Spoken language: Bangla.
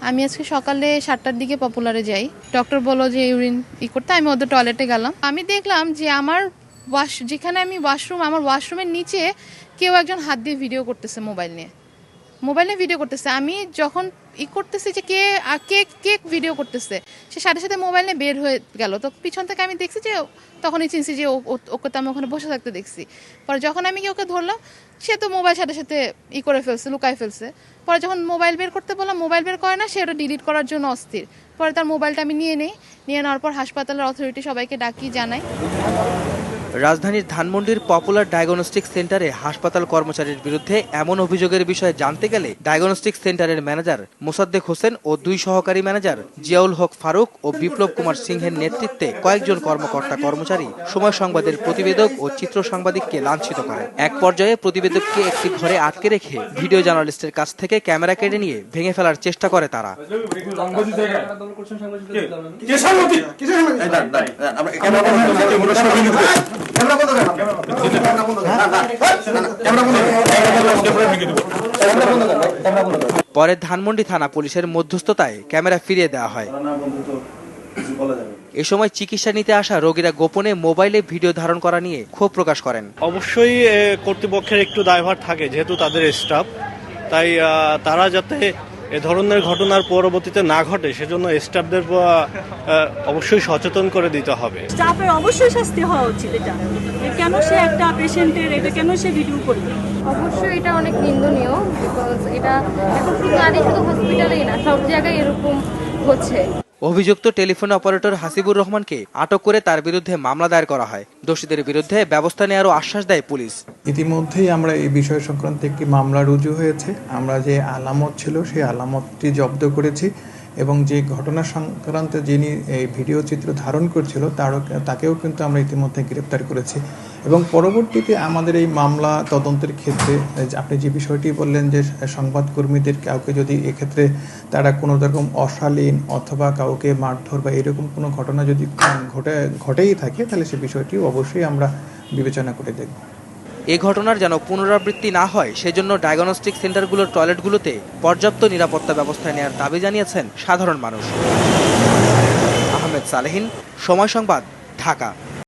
আমি আজকে সকালে সাতটার দিকে পপুলারে যাই। ডক্টর বলো যে, ইউরিন ই করতে। আমি ওদের টয়লেটে গেলাম। আমি দেখলাম যে, আমার ওয়াশ যেখানে আমি ওয়াশরুম আমার ওয়াশরুমের নিচে কেউ একজন হাত দিয়ে ভিডিও করতেছে মোবাইল নিয়ে। মোবাইল ভিডিও করতেছে। আমি যখন ই করতেছি যে কে কে কে ভিডিও করতেছে, সে সাথে সাথে মোবাইল নিয়ে বের হয়ে গেল। তো পিছন থেকে আমি দেখছি যে তখনই চিনছি যে ওকে তো আমি ওখানে বসে থাকতে দেখছি। পরে যখন আমি ওকে ধরলাম, সে তো মোবাইল সাথে সাথে ই করে ফেলছে, লুকায় ফেলছে। পরে যখন মোবাইল বের করতে বললাম, মোবাইল বের করে না, সে ওটা ডিলিট করার জন্য অস্থির। পরে তার মোবাইলটা আমি নিয়ে নেই। নিয়ে নেওয়ার পর হাসপাতালের অথরিটি সবাইকে ডাকি, জানাই। রাজধানীর ধানমন্ডির পপুলার ডায়াগনস্টিক সেন্টারে হাসপাতাল কর্মচারীর বিরুদ্ধে এমন অভিযোগের বিষয়ে জানতে গেলে ডায়াগনস্টিক সেন্টারের ম্যানেজার মোসাদ্দেক হোসেন ও দুই সহকারী ম্যানেজার জিয়াউল হক ফারুক ও বিপ্লব কুমার সিংহের নেতৃত্বে কয়েকজন কর্মকর্তা কর্মচারী সময় সংবাদের প্রতিবেদক ও চিত্র সাংবাদিককে লাঞ্ছিত করে। এক পর্যায়ে প্রতিবেদককে একটি ঘরে আটকে রেখে ভিডিও জার্নালিস্টের কাছ থেকে ক্যামেরা কেড়ে নিয়ে ভেঙে ফেলার চেষ্টা করে তারা। পরে ধানমন্ডি থানা পুলিশের মধ্যস্থতায় ক্যামেরা ফিরিয়ে দেওয়া হয়। এ সময় চিকিৎসা নিতে আসা রোগীরা গোপনে মোবাইলে ভিডিও ধারণ করা নিয়ে ক্ষোভ প্রকাশ করেন। অবশ্যই কর্তৃপক্ষের একটু দায়ভার থাকে যেহেতু তাদের স্টাফ তাই তারা যাতে এ ধরনের ঘটনার পরবর্তীতে না ঘটে সেজন্য স্টাফদের অবশ্যই সচেতন করে দিতে হবে। স্টাফের অবশ্যই শাস্তি হওয়া উচিত এটা। কেন সে একটা পেশেন্টের এটা কেন সে ভিডিও করবে? অবশ্যই এটা অনেক নিন্দনীয় বিকজ এটা এখন শুধু আগে শুধু হসপিটালেই না সব জায়গায় এরকম হচ্ছে। অভিযুক্ত টেলিফোন অপারেটর হাসিবুর রহমানকে আটক করে তার বিরুদ্ধে মামলা দায়ের করা হয়। দোষীদের বিরুদ্ধে ব্যবস্থা নেওয়ারও আশ্বাস দেয় পুলিশ। ইতিমধ্যেই আমরা এই বিষয় সংক্রান্ত একটি মামলা রুজু হয়েছে। আমরা যে আলামত ছিল সেই আলামতটি জব্দ করেছি। এবং যে ঘটনা সংক্রান্ত যিনি এই ভিডিও চিত্র ধারণ করছিল, তারও তাকেও কিন্তু আমরা ইতিমধ্যে গ্রেপ্তার করেছি। এবং পরবর্তীতে আমাদের এই মামলা তদন্তের ক্ষেত্রে আপনি যে বিষয়টি বললেন যে সংবাদকর্মীদের কাউকে যদি এক্ষেত্রে তারা কোনো রকম অশালীন অথবা কাউকে মারধর বা এরকম কোনো ঘটনা যদি ঘটে, ঘটেই থাকে, তাহলে সে বিষয়টি অবশ্যই আমরা বিবেচনা করে দেখব। এ ঘটনার যেন পুনরাবৃত্তি না হয়, সেজন্য ডায়াগনস্টিক সেন্টারগুলোর টয়লেটগুলোতে পর্যাপ্ত নিরাপত্তা ব্যবস্থা নেওয়ার দাবি জানিয়েছেন সাধারণ মানুষ। আহমেদ সালেহিন, সময় সংবাদ, ঢাকা।